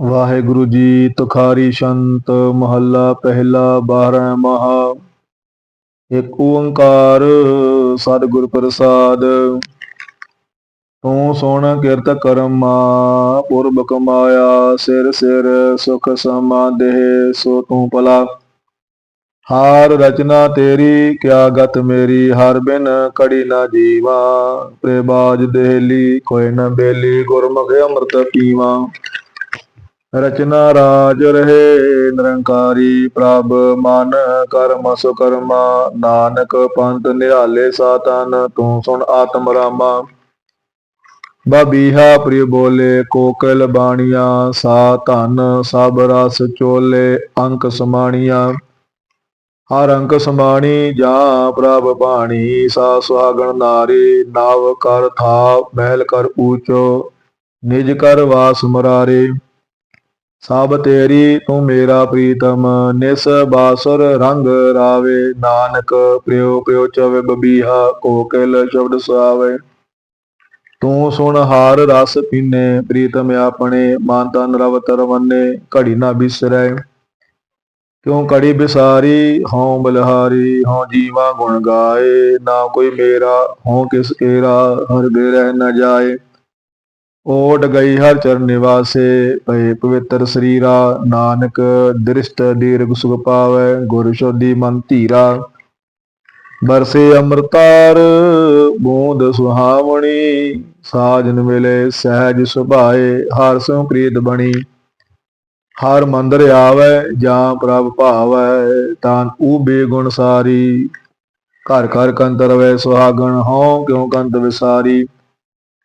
ਵਾਹਿਗੁਰੂ ਜੀ, ਤੁਖਾਰੀ ਸ਼ੰਤ, ਮਹੱਲਾ ਪਹਿਲਾ ਬਾਰਹ ਮਹਾ। ਇੱਕ ਓੰਕਾਰ ਸਤਿਗੁਰ ਪ੍ਰਸਾਦ। ਤੂੰ ਸੁਣ ਕਿਰਤ ਕਰਮਾ ਪੁਰਬ ਕਮਾਇਆ ਸਿਰ ਸਿਰ ਸੁਖ ਸਮਾਧੇ ਸੋ ਤੂੰ ਭਲਾ। ਹਾਰ ਰਚਨਾ ਤੇਰੀ, ਕਿਆ ਗਤ ਮੇਰੀ, ਹਰ ਬਿਨ ਕੜੀ ਨਾ ਜੀਵਾ। ਪ੍ਰੇਬਾਜ ਦੇਹਲੀ, ਕੋਈ ਨ ਬੇਲੀ, ਗੁਰਮੁਖ ਅੰਮ੍ਰਿਤ ਪੀਵਾ। ਰਚਨਾ ਰਾਜ ਰਹੇ, ਨਿਰੰਕਾਰੀ ਪ੍ਰਭ ਮਨ ਕਰਮ ਸੁਕਰਮਾ, ਨਾਨਕ ਪੰਥ ਨਿਹਾਲੇ ਸਾਤਨ, ਤੂੰ ਸੁਣ ਆਤਮ ਰਾਮਾ। ਬਬੀਹਾ ਪ੍ਰਿਯ ਬੋਲੇ, ਕੋਕਲ ਬਾਣੀਆਂ, ਸਾ ਧਨ, ਸਭ ਰਸ ਚੋਲੇ, ਅੰਕ ਸਮਾਣੀਆਂ। ਹਰ ਅੰਕ ਸਮਾਣੀ ਜਾਂ ਪ੍ਰਭ ਬਾਣੀ ਸਾ ਸੁਹਾਗਣ ਨਾਰੀ, ਨਵ ਕਰ ਥਾ ਮਹਿਲ ਕਰ ਊਚੋ, ਨਿਜ ਕਰ ਵਾਸ ਮਰਾਰੇ। ਸਭ ਤੇਰੀ ਤੂੰ ਮੇਰਾ ਪ੍ਰੀਤਮ, ਨਿਸ ਬਾਸੁਰ ਰੰਗ ਰਾਵੇ। ਨਾਨਕ, ਪ੍ਰਿਯੋ ਪ੍ਰਿਯੋ ਚਵੇ ਬਬੀਹਾ, ਕੋਕਿਲ ਸ਼ਬਦ ਸੁਆਵੇ। ਤੂੰ ਸੁਣ ਹਾਰ ਰਸ ਪੀਨੇ, ਪ੍ਰੀਤਮ ਆਪਣੇ, ਮਨ ਤਨ ਰਵ ਤਰਵੰਨੇ ਘੜੀ ਨਾ ਬਿਸਰੈ। ਕਿਉ ਘੜੀ ਬਿਸਾਰੀ, ਹਉ ਬਲਹਾਰੀ, ਹਉ ਜੀਵਾ ਗੁਣ ਗਾਏ। ਨਾ ਕੋਈ ਮੇਰਾ, ਹਉ ਕਿਸ ਕੇਰਾ, ਹਰ ਬੇਰਹਿ ਨਾ ਜਾਏ। ਓਟ ਗਈ ਹਰ ਚਰਨ ਨਿਵਾਸੇ, ਭਏ ਪਵਿੱਤਰ ਸਰੀਰਾ, ਨਾਨਕ ਦ੍ਰਿਸ਼ਟ ਦੀਰਘ ਸੁਖ ਪਾਵੈ, ਗੁਰ ਸ਼ੋਦੀ ਮਨ ਧੀਰਾ। ਬਰਸੇ ਅੰਮ੍ਰਿਤਾਰ, ਬੂੰਦ ਸੁਹਾਵਣੀ, ਸਾਜਨ ਮਿਲੇ ਸਹਿਜ ਸੁਭਾਏ, ਹਰ ਸੋ ਪ੍ਰੀਤ ਬਣੀ। ਹਰ ਮੰਦਰ ਆਵੈ, ਜਾਂ ਪ੍ਰਭ ਭਾਵੈ, ਤਾਂ ਊ ਬੇਗੁਣ ਸਾਰੀ। ਘਰ ਘਰ ਕੰਤ ਰਵੈ ਸੁਹਾਗਣ, ਹਉ ਕਿਉ ਕੰਤ ਵਿਸਾਰੀ।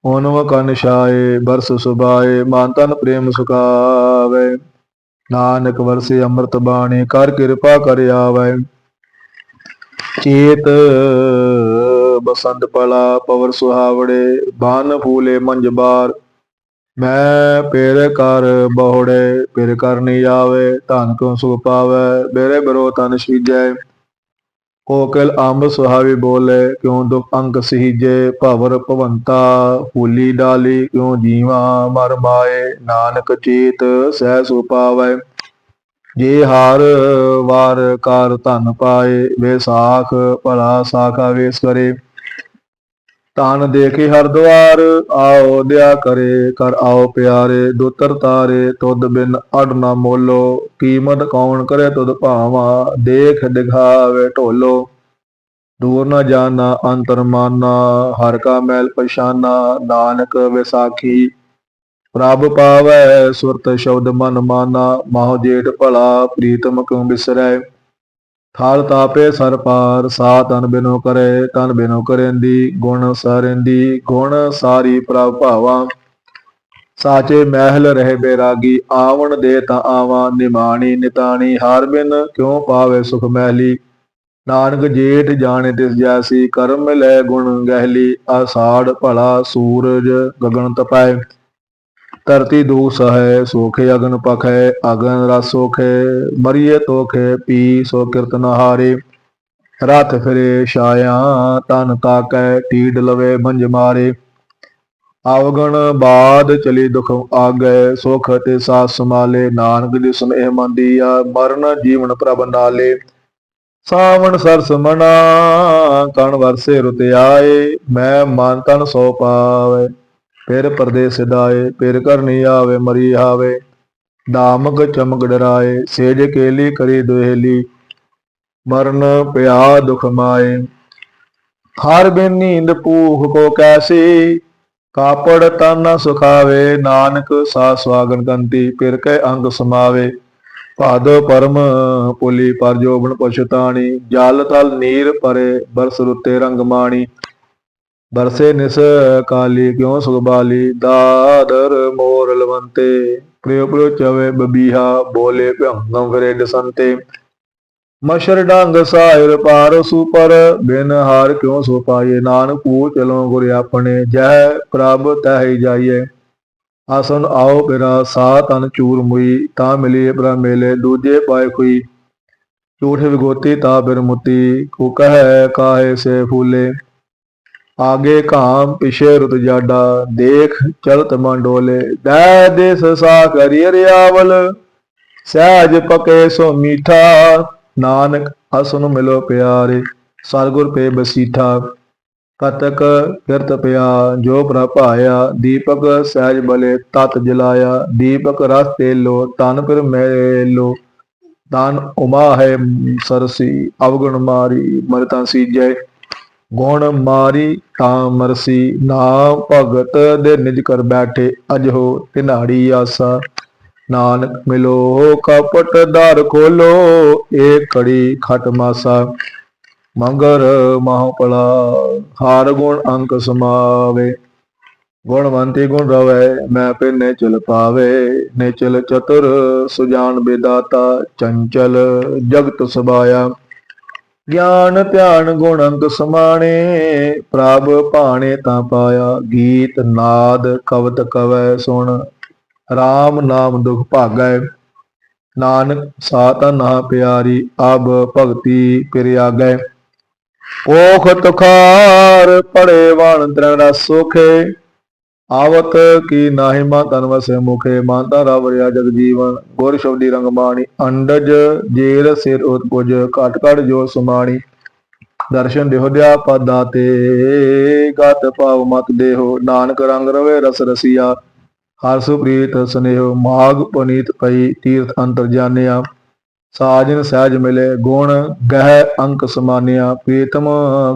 ਓਨਵ ਕਨ ਛਾਏ, ਬਰਸ ਸੁਭਾਏ, ਮਨ ਤਨ ਪ੍ਰੇਮ ਸੁਖਾਵੇ ਨਾਨਕ ਵਰਸੇ ਅੰਮ੍ਰਿਤ ਬਾਣੀ, ਕਰ ਕਿਰਪਾ ਕਰ ਆਵੈ। ਚੇਤ ਬਸੰਤ ਪਲਾ, ਪਵਰ ਸੁਹਾਵੜੇ, ਬਾਨ ਫੂਲੇ ਮੰਜਬਾਰ ਮੈਂ ਪੇਰ ਕਰ ਬਹੁੜੇ, ਪੇਰ ਕਰਨੀ ਆਵੇ, ਧਨ ਕੋ ਸੁਖ ਪਾਵੇ? ਮੇਰੇ ਬਰੋ ਤਨ ਸੀਜੈ ਕੋਕਿਲ ਅੰਬ ਸੁਹਾਵੀ ਬੋਲੇ, ਕਿਉ ਦੁਖ ਅੰਕ ਸਹੀਜੇ ਭਵਰ ਭਵੰਤਾ, ਫੂਲੀ ਡਾਲੀ, ਕਿਉ ਜੀਵਾ ਮਰ ਮਾਏ, ਨਾਨਕ ਚੇਤ ਸਹਿ ਸੁ ਪਾਵੈ। ਜੇ ਹਾਰ ਵਾਰ ਕਰ ਧਨ ਪਾਏ, ਵੇ ਸਾਖ ਭਲਾ ਸਾਖਾ ਵੇਸ ਕਰੇ। ਤਨ ਦੇਖੇ ਹਰ ਦੁਆਰ ਆਓ ਦਿਆ ਕਰੇ, ਕਰ ਆਓ ਪਿਆਰੇ, ਦੁਤਰ ਤਾਰੇ, ਤੁਧ ਬਿਨ ਅੜ ਨਾ ਮੋਲੋ, ਕੀਮਤ ਕੌਣ ਕਰੇ ਤੁਧ ਭਾਵਾ, ਦੇਖ ਦਿਖਾਵੇ ਢੋਲੋ। ਦੂਰ ਨਾ ਜਾਣਾ, ਅੰਤਰ ਮਾਨਾ, ਹਰ ਕਾ ਮੈਲ ਪਛਾਨਾ, ਨਾਨਕ ਵਿਸਾਖੀ। ਪ੍ਰਭ ਪਾਵੈ ਸੁਰਤ ਸ਼ਬਦ ਮਨ ਮਾਨਾ, ਮਾਹ ਜੇਠ ਭਲਾ, ਪ੍ਰੀਤਮ ਕਿਉ ਬਿਸਰੈ। ਥਾਲ ਤਾਪੇ ਸਰ ਪਾਰ, ਸਾ ਤਨ ਬਿਨੋ ਕਰੇ, ਤਨ ਬਿਨੋ ਕਰੇਂਦੀ, ਗੁਣ ਸਾਰਿੰਦੀ, ਗੁਣ ਸਾਰੀ ਪ੍ਰਭ ਭਾਵਾ। ਸਾਚੇ ਮਹਿਲ ਰਹਿ ਬੇਰਾਗੀ, ਆਵਣ ਦੇ ਤਾਂ ਆਵਾਂ, ਨਿਮਾਣੀ ਨਿਤਾਣੀ, ਹਾਰ ਬਿਨ ਕਿਉ ਪਾਵੇ ਸੁਖ ਮਹਿਲੀ? ਨਾਨਕ ਜੇਠ ਜਾਣੇ ਤਿਸ ਜੈਸੀ, ਕਰਮ ਲੈ ਗੁਣ ਗਹਿਲੀ, ਆਸਾੜ ਭਲਾ ਸੂਰਜ ਗਗਨ ਤਪੈ ਧਰਤੀ ਦੂ ਸਹੈ ਸੋਖੇ ਅਗਨ ਪਖੈ ਅਗਨ ਰਸ ਸੋਖੇ, ਮਰੀਏ ਤੋਖੇ, ਪੀ ਸੋ ਕੀਰਤਨ ਹਾਰੇ। ਰਥ ਫਿਰੇ ਛਾਇਆ ਤਨ ਤਾਕੈ ਟੀਡ ਲਵੇ ਭੰਜ ਮਾਰੇ। ਆਵਗਣ ਬਾਦ ਚਲੀ ਦੁਖ ਆਗੈ, ਸੁਖ ਤੇ ਸਾਸ ਸਮਾਲੇ ਨਾਨਕ ਦੀ ਸੁਨੇਹ ਮੰਦੀਆ ਮਰਨ ਜੀਵਨ ਪ੍ਰਭ ਨਾਲੇ। ਸਾਵਣ ਸਰਸ ਮਨਾ, ਕਣ ਵਰਸੇ ਰੁਤ ਆਏ ਮੈਂ ਮਨ ਤਨ ਸੋ ਪਾਵੇ। ਫਿਰ ਪਰਦੇਸ ਦਾਏ, ਫਿਰ ਕਰਨੀ ਆਵੇ, ਮਰੀ ਆਵੇ। ਦਾਮਕ ਚਮਕ ਡਰਾਏ, ਸੇਜ ਕੇਲੀ ਕਰੀ ਦੁਹੇਲੀ। ਮਰਨ ਪਿਆ ਦੁਖ ਮਾਏ। ਹਰ ਬਿਨ ਨੀਂਦ ਪੂਖ ਕੋ ਕੈਸੀ। ਕਾਪੜ ਤਨ ਸੁਖਾਵੇ, ਨਾਨਕ ਸਾ ਸਵਾਗਨ ਕੰਤੀ, ਫਿਰ ਕੈ ਅੰਗ ਸਮਾਵੇ। ਭਾਦ ਪਰਮ ਪੁਲੀ, ਪਰ ਜੋਬਨ ਪਛਤਾਣੀ ਜਲ ਤਲ ਨੀਰ ਪਰੇ, ਬਰਸ ਰੁੱਤੇ ਰੰਗ ਮਾਣੀ। ਬਰਸੇ ਨਿਸ ਕਾਲੀ ਕਿਉ ਸੁਗਬਾਲੀ ਦਾਦਰ ਮੋਰ ਲਵੰਤੇ। ਪ੍ਰਿਯ ਪ੍ਰਿਯ ਚਵੇ ਬਬੀਹਾ, ਬੋਲੇ ਭੰਗਮ ਫਿਰੇ ਦਸੰਤੇ ਮਸ਼ਰ ਡੰਗ ਸਾਇਰ ਪਾਰ ਸੁਪਰ, ਬਿਨ ਹਾਰ ਕਿਉ ਸੋ ਪਾਏ ਨਾਨਕ ਕੋ ਚਲੋ ਗੁਰ ਆਪਣੇ, ਜਹ ਪ੍ਰਭ ਤਹਿ ਜਾਈਏ। ਆਸਨ ਆਓ ਬਿਰਾ, ਸਾ ਤਨ ਚੂਰ ਮੁਈ, ਤਾਂ ਮਿਲੀ ਬ੍ਰਹ ਮੇਲੇ, ਦੂਜੇ ਪਾਏ ਕੋਈ ਝੂਠ ਵਿਗੋਤੀ ਤਾ ਬਿਰ ਮੁਤੀ ਕੋ ਕਹੈ ਕਾਹੇ ਸੇ ਫੂਲੇ। ਆਗੇ ਕਾਮ ਪਿਛੇ ਰੁਤ ਜਾਡਾ, ਦੇਖ ਚਲਤ ਮਨ ਡੋਲੇ ਦੈ ਦੇਸ ਸਾ ਕਰੀ ਰਿਆਵਲ ਸਹਿਜ ਪਕੇ ਸੋ ਮੀਠਾ, ਨਾਨਕ ਹਸਨ ਮਿਲੋ ਪਿਆਰੇ। ਸਤਿਗੁਰ ਪੇ ਬਸੀਠਾ, ਕਤਕ ਕਿਰਤ ਪਿਆ, ਜੋ ਪ੍ਰਭ ਆਇਆ ਦੀਪਕ ਸਹਿਜ ਬਲੇ ਤਤ ਜਲਾਇਆ। ਦੀਪਕ ਰਸ ਤੇਲੋ ਤਨ ਫਿਰ ਮੇਲੋ। ਤਨ ਉਮਾ ਹੈ ਸਰਸੀ, ਅਵਗੁਣ ਮਾਰੀ ਮਰਤਾ ਸੀਜੈ। ਗੁਣ ਮਾਰੀ ਤਾਂ ਮਰਸੀ ਨਾਮ ਭਗਤ ਦੇ ਨਿਜ ਕਰ ਬੈਠੇ ਅਜਹੋ ਤਿਨਾੜੀ ਆਸਾ। ਨਾਨਕ ਮਿਲੋ, ਕਪਟ ਦਰ ਖੋਲੋ, ਏ ਕੜੀ ਖਟ ਮਾਸਾ। ਮੰਗਰ ਮਹਾਪਲਾ ਹਾਰ ਗੁਣ ਅੰਕ ਸਮਾਵੇ। ਗੁਣਵੰਤੀ ਗੁਣ ਰਵੇ, ਮੈਂ ਪੇ ਨਿਚਲ ਪਾਵੇ। ਨਿਚਲ ਚਤੁਰ ਸੁਜਾਨ ਬੇਦਾਤਾ, ਚੰਚਲ ਜਗਤ ਸਬਾਇਆ। ਗਿਆਨ ਧਿਆਨ ਗੁਣ ਅੰਗ ਸਮਾਣੇ, ਪ੍ਰਭ ਭਾਣੇ ਤਾਂ ਪਾਇਆ, ਗੀਤ ਨਾਦ ਕਵਤ ਕਵੈ ਸੁਣ। RAM ਨਾਮ ਦੁਖ ਭਾਗੈ, ਨਾਨਕ ਸਾਤਾ ਨਾ ਪਿਆਰੀ, ਅਬ ਭਗਤੀ ਪਿਰਿਆਗੈ। ਓਖ ਤੁਖਾਰ ਪੜੇ ਵਣ ਤ੍ਰਣ ਰਸ ਆਵਤ ਕੀ ਨਾਹਿ ਮਾ ਤਨ ਵਸੇ ਮੁਖੇ ਮਾਤਾ ਰਵ ਜਗ ਜੀਵਨ ਗੁਰ ਸ਼ਬਦੀ ਰੰਗ ਬਾਣੀ ਅੰਡਜ ਜੇਰ ਸਿਰ ਉਤਪੁਜ ਘਟ ਘਟ ਜੋ ਸੁਮਾਣੀ ਦਰਸ਼ਨ ਦੇਹੁ ਦਿਆ ਪਦਾ ਤੇ ਗਤ ਭਾਵ ਮਤ ਦੇਹੋ ਨਾਨਕ ਰੰਗ ਰਵੇ ਰਸ ਰਸੀਆ ਹਰ ਸੁਪ੍ਰੀਤ ਸਨੇਹ ਮਾਗ ਪੁਨੀਤ ਪਈ ਤੀਰਥ ਅੰਤਰ ਜਾਣਿਆ ਸਾਜਨ ਸਹਿਜ ਮਿਲੇ ਗੁਣ ਗਹਿ ਅੰਕ ਸਮਾਨਿਆ ਪ੍ਰੀਤਮ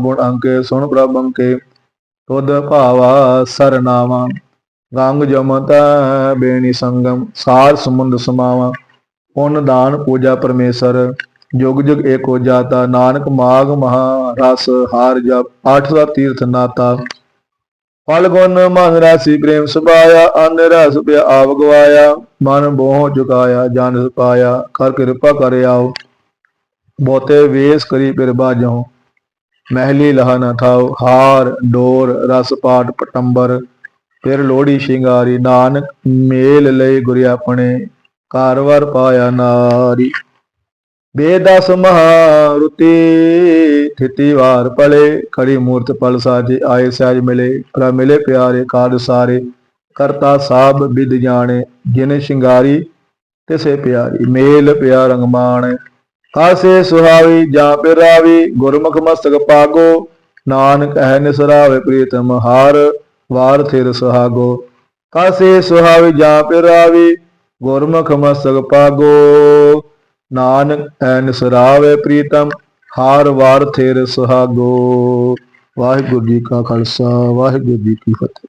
ਗੁਣ ਅੰਕੇ ਸੁਣ ਪ੍ਰਭ ਅੰਕੇ ਤੁਧ ਭਾਵਾ ਸਰਨਾਵਾ, ਗੰਗ ਜਮਤ ਬੇਣੀ ਸੰਗਮ, ਸਾਰ ਸਮੁੰਦ ਸਮਾਵਾ। ਪੁੰਨ ਦਾਨ ਪੂਜਾ ਪਰਮੇਸ਼ਰ, ਜੁਗ ਜੁਗ ਏਕੋ ਜਾਤਾ, ਨਾਨਕ ਮਾਗ ਮਹਾ ਰਸ ਹਾਰ ਜਪ ਅੱਠ ਦਾ ਤੀਰਥ ਨਾਤਾ। ਫਲ ਗੁਣ ਮਨ ਰਾਸੀ ਪ੍ਰੇਮ ਸੁਭਾਇਆ, ਅਨ ਰਸ ਪਿਆ ਆਵ ਗਵਾਇਆ। ਮਨ ਬੋਹ ਚੁਕਾਇਆ ਜਨ ਪਾਇਆ ਕਰ ਕਿਰਪਾ ਕਰ ਆਓ ਬਹੁਤੇ ਵੇਸ ਕਰੀ ਫਿਰ ਬਾਜੋ ਮਹਿਲੀ ਲਹਾ ਨਾ ਥਾਉ, ਹਾਰ, ਡੋਰ, ਰਸ ਪਾਟ, ਪਟੰਬਰ, ਫਿਰ ਲੋੜੀ ਸ਼ਿੰਗਾਰੀ, ਨਾਨਕ ਮੇਲ ਲਈ ਗੁਰ ਆਪਣੇ ਕਾਰਵਰ ਪਾਇਆ ਨਾਰੀ। ਬੇਦਸ ਮਹਾਰੁਤੀ, ਥਿਤੀ ਵਾਰ ਪਲੇ, ਖੜੀ ਮੂਰਤ ਪਲ ਸਾਜੇ, ਆਏ ਸਹਿਜ ਮਿਲੇ ਪ੍ਰ ਮਿਲੇ ਪਿਆਰੇ ਕਾਦ ਸਾਰੇ। ਕਰਤਾ ਸਾਬ ਵਿਦ ਜਾਣੇ, ਜਿਨ ਸ਼ਿੰਗਾਰੀ ਤਿਸੇ ਪਿਆਰੀ, ਮੇਲ ਪਿਆ ਰੰਗਮਾਣ ਮਾਣ ਸੁਹਾਵੀ ਜਾਂ ਪਿਰਾਵੀ ਗੁਰਮੁਖ ਮਸਤਕ ਪਾਗੋ, ਨਾਨਕ ਹੈ ਨਿਸਰਾਵੇ ਪ੍ਰੀਤਮ ਹਾਰ, ਵਾਰ ਥਿਰ ਸੁਹਾਗੋ। ਕਾਸੇ ਸੁਹਾਵੀ ਜਾਂ ਪਿਰਾਵੀ ਗੁਰਮੁਖ ਮਸਤਕ ਪਾਗੋ, ਨਾਨਕ ਹੈ ਨਿਸਰਾਵੇ ਪ੍ਰੀਤਮ ਹਾਰ, ਵਾਰ ਥਿਰ ਸੁਹਾਗੋ। ਵਾਹਿਗੁਰੂ ਜੀ ਕਾ ਖਾਲਸਾ, ਵਾਹਿਗੁਰੂ ਜੀ ਕੀ ਫਤਿਹ।